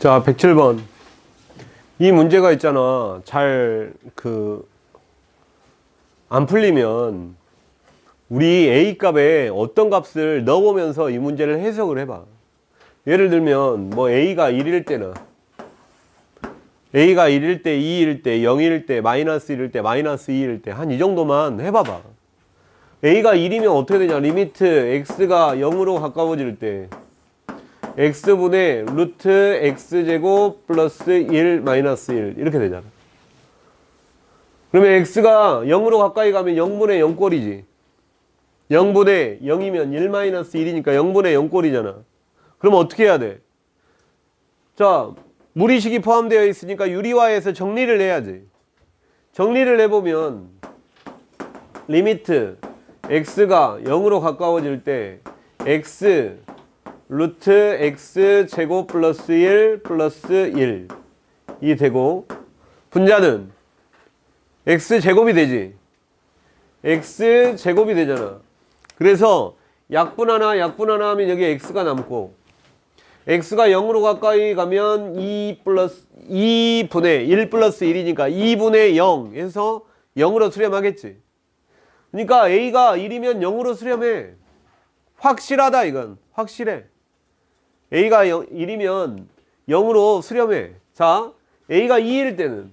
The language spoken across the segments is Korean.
자, 107번. 이 문제가 있잖아. 잘, 그, 안 풀리면, 우리 A 값에 어떤 값을 넣어보면서 이 문제를 해석을 해봐. 예를 들면, 뭐 A가 1일 때나, A가 1일 때, 2일 때, 0일 때, 마이너스 1일 때, 마이너스 2일 때, 한 이 정도만 해봐봐. A가 1이면 어떻게 되냐? 리미트 X가 0으로 가까워질 때, x분의 루트 x제곱 플러스 1 마이너스 1 이렇게 되잖아. 그러면 x가 0으로 가까이 가면 0분의 0꼴이지. 0분의 0이면 1 마이너스 1이니까 0분의 0꼴이잖아. 그럼 어떻게 해야 돼? 자 무리식이 포함되어 있으니까 유리화에서 정리를 해야지. 정리를 해보면 리미트 x가 0으로 가까워질 때 x 루트 x 제곱 플러스 1 플러스 1이 되고 분자는 x 제곱이 되지. X 제곱이 되잖아. 그래서 약분 하나 약분 하나 하면 여기 x가 남고 x가 0으로 가까이 가면 2 플러스 2분의 1 플러스 1이니까 2분의 0 해서 0으로 수렴하겠지. 그러니까 a가 1이면 0으로 수렴해. 확실하다 이건. 확실해 a가 0, 1이면 0으로 수렴해. 자 a가 2일 때는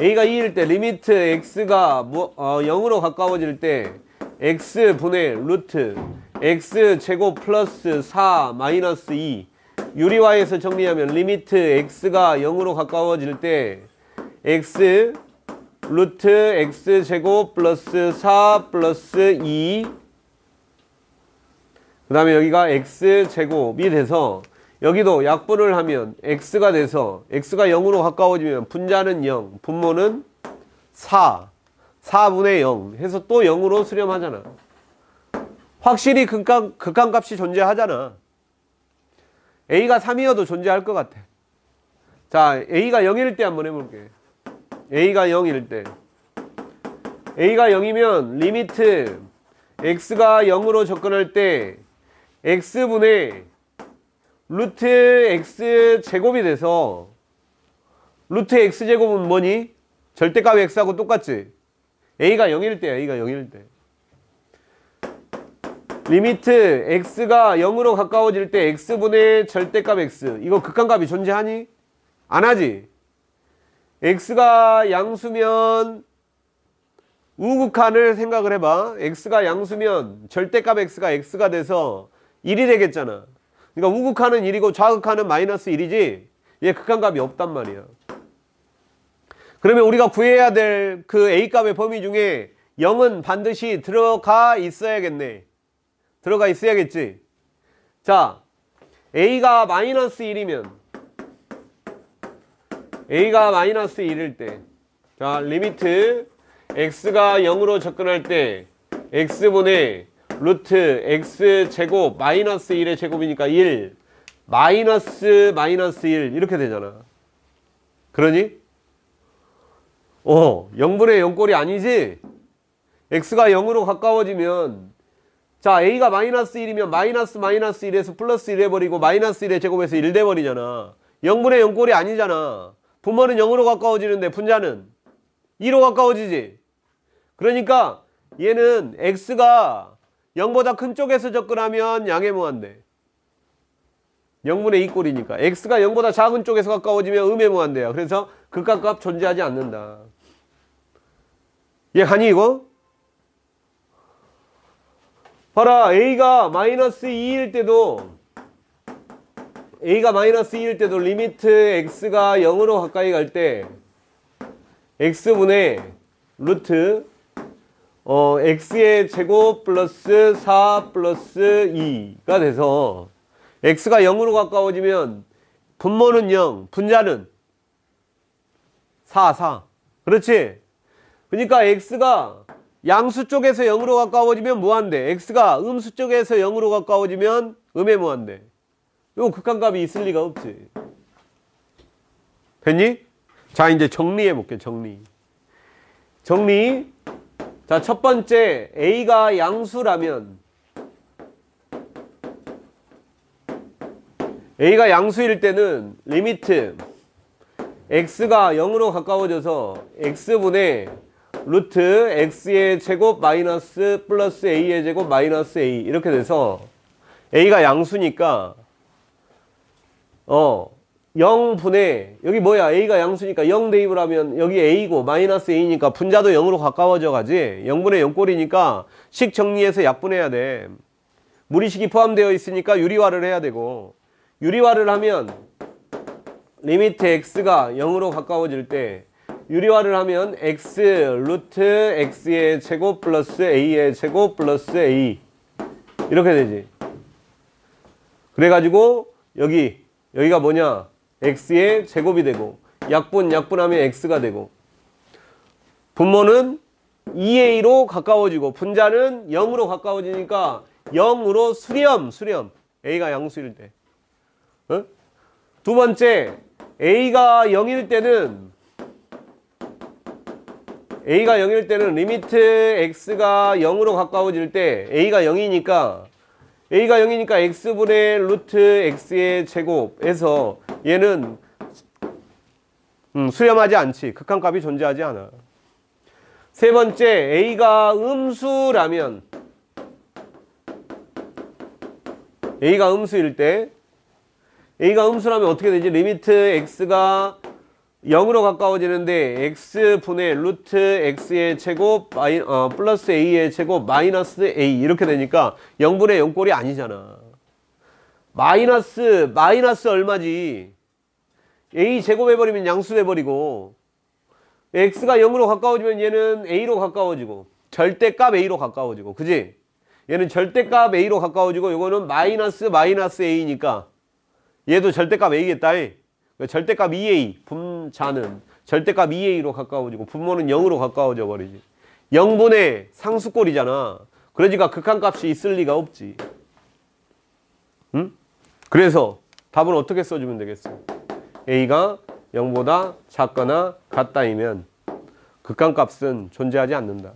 a가 2일 때 리미트 x가 뭐, 어, 0으로 가까워질 때 x 분의 루트 x 제곱 플러스 4 마이너스 2 유리화에서 정리하면 리미트 x가 0으로 가까워질 때 x 루트 x 제곱 플러스 4 플러스 2 그 다음에 여기가 x 제곱이 돼서 여기도 약분을 하면 x가 돼서 x가 0으로 가까워지면 분자는 0 분모는 4 4분의 0 해서 또 0으로 수렴하잖아. 확실히 극한, 극한값이 존재하잖아. a가 3이어도 존재할 것 같아. 자 a가 0일 때 한번 해볼게. a가 0일 때. a가 0이면 리미트 x가 0으로 접근할 때 x분의 루트 x 제곱이 돼서 루트 x 제곱은 뭐니? 절대값 x하고 똑같지? a가 0일 때야 a가 0일 때 리미트 x가 0으로 가까워질 때 x분의 절대값 x 이거 극한값이 존재하니? 안 하지? x가 양수면 우극한을 생각을 해봐 x가 양수면 절대값 x가 x가 돼서 1이 되겠잖아. 그러니까 우극한은 1이고 좌극한은 마이너스 1이지 얘 극한값이 없단 말이야. 그러면 우리가 구해야 될 그 A값의 범위 중에 0은 반드시 들어가 있어야겠네. 들어가 있어야겠지. 자, A가 마이너스 1이면 A가 마이너스 1일 때 자, 리미트 X가 0으로 접근할 때 X분의 루트 x 제곱 마이너스 1의 제곱이니까 1 마이너스 마이너스 1 이렇게 되잖아. 그러니? 어 0분의 0꼴이 아니지? x가 0으로 가까워지면 자 a가 마이너스 1이면 마이너스 마이너스 1에서 플러스 1 해버리고 마이너스 1의 제곱에서 1 돼버리잖아. 0분의 0꼴이 아니잖아. 분모는 0으로 가까워지는데 분자는 2로 가까워지지. 그러니까 얘는 x가 0보다 큰 쪽에서 접근하면 양의 무한대. 0분의 2꼴이니까. X가 0보다 작은 쪽에서 가까워지면 음의 무한대야. 그래서 극각값 존재하지 않는다. 얘 가니 이거? 봐라 a가 마이너스 2일 때도 a가 마이너스 2일 때도 리미트 x가 0으로 가까이 갈 때 x분의 루트 어, x의 제곱 플러스 4 플러스 2가 돼서 x가 0으로 가까워지면 분모는 0, 분자는 4, 4. 그렇지? 그러니까 x가 양수 쪽에서 0으로 가까워지면 무한대. x가 음수 쪽에서 0으로 가까워지면 음의 무한대. 요 극한값이 있을 리가 없지. 됐니? 자, 이제 정리해 볼게, 정리. 정리. 자, 첫 번째, A가 양수라면 a가 양수일 때는 리미트 x가 0으로 가까워져서 x분의 루트 x의 제곱 마이너스 플러스 a의 제곱 마이너스 a 이렇게 돼서 a가 양수니까 어 0분의 여기 뭐야? A가 양수니까 0 대입을 하면 여기 a고 마이너스 a니까 분자도 0으로 가까워져 가지. 0분의 0꼴이니까 식 정리해서 약분해야 돼. 무리식이 포함되어 있으니까 유리화를 해야 되고. 유리화를 하면 리미트 x가 0으로 가까워질 때 유리화를 하면 x 루트 x의 제곱 플러스 a의 제곱 플러스 a. 이렇게 되지. 그래가지고 여기 여기가 뭐냐 x의 제곱이 되고 약분 약분하면 x가 되고 분모는 2a로 가까워지고 분자는 0으로 가까워지니까 0으로 수렴 수렴 a가 양수일 때 어? 두 번째 a가 0일 때는 a가 0일 때는 리미트 x가 0으로 가까워질 때 a가 0이니까 a가 0이니까 x분의 루트 x의 제곱에서 얘는 음, 수렴하지 않지. 극한값이 존재하지 않아. 세 번째 a가 음수라면 a가 음수일 때 a가 음수라면 어떻게 되지? 리미트 x가 0으로 가까워지는데 x분의 루트 x의 제곱 마이, 어, 플러스 a의 제곱 마이너스 a. 이렇게 되니까 0분의 0꼴이 아니잖아. 마이너스 마이너스 얼마지 a 제곱해버리면 양수 돼버리고 x가 0으로 가까워지면 얘는 a로 가까워지고 절대값 a로 가까워지고 그지? 얘는 절대값 a로 가까워지고 요거는 마이너스 마이너스 a니까 얘도 절대값 a겠다 절대값 2a 분자는. 절대값 2a로 가까워지고 분모는 0으로 가까워져 버리지. 0분의 상수꼴이잖아. 그러니까 극한값이 있을 리가 없지. 응? 그래서 답은 어떻게 써주면 되겠어 a가 0보다 작거나 같다이면 극한값은 존재하지 않는다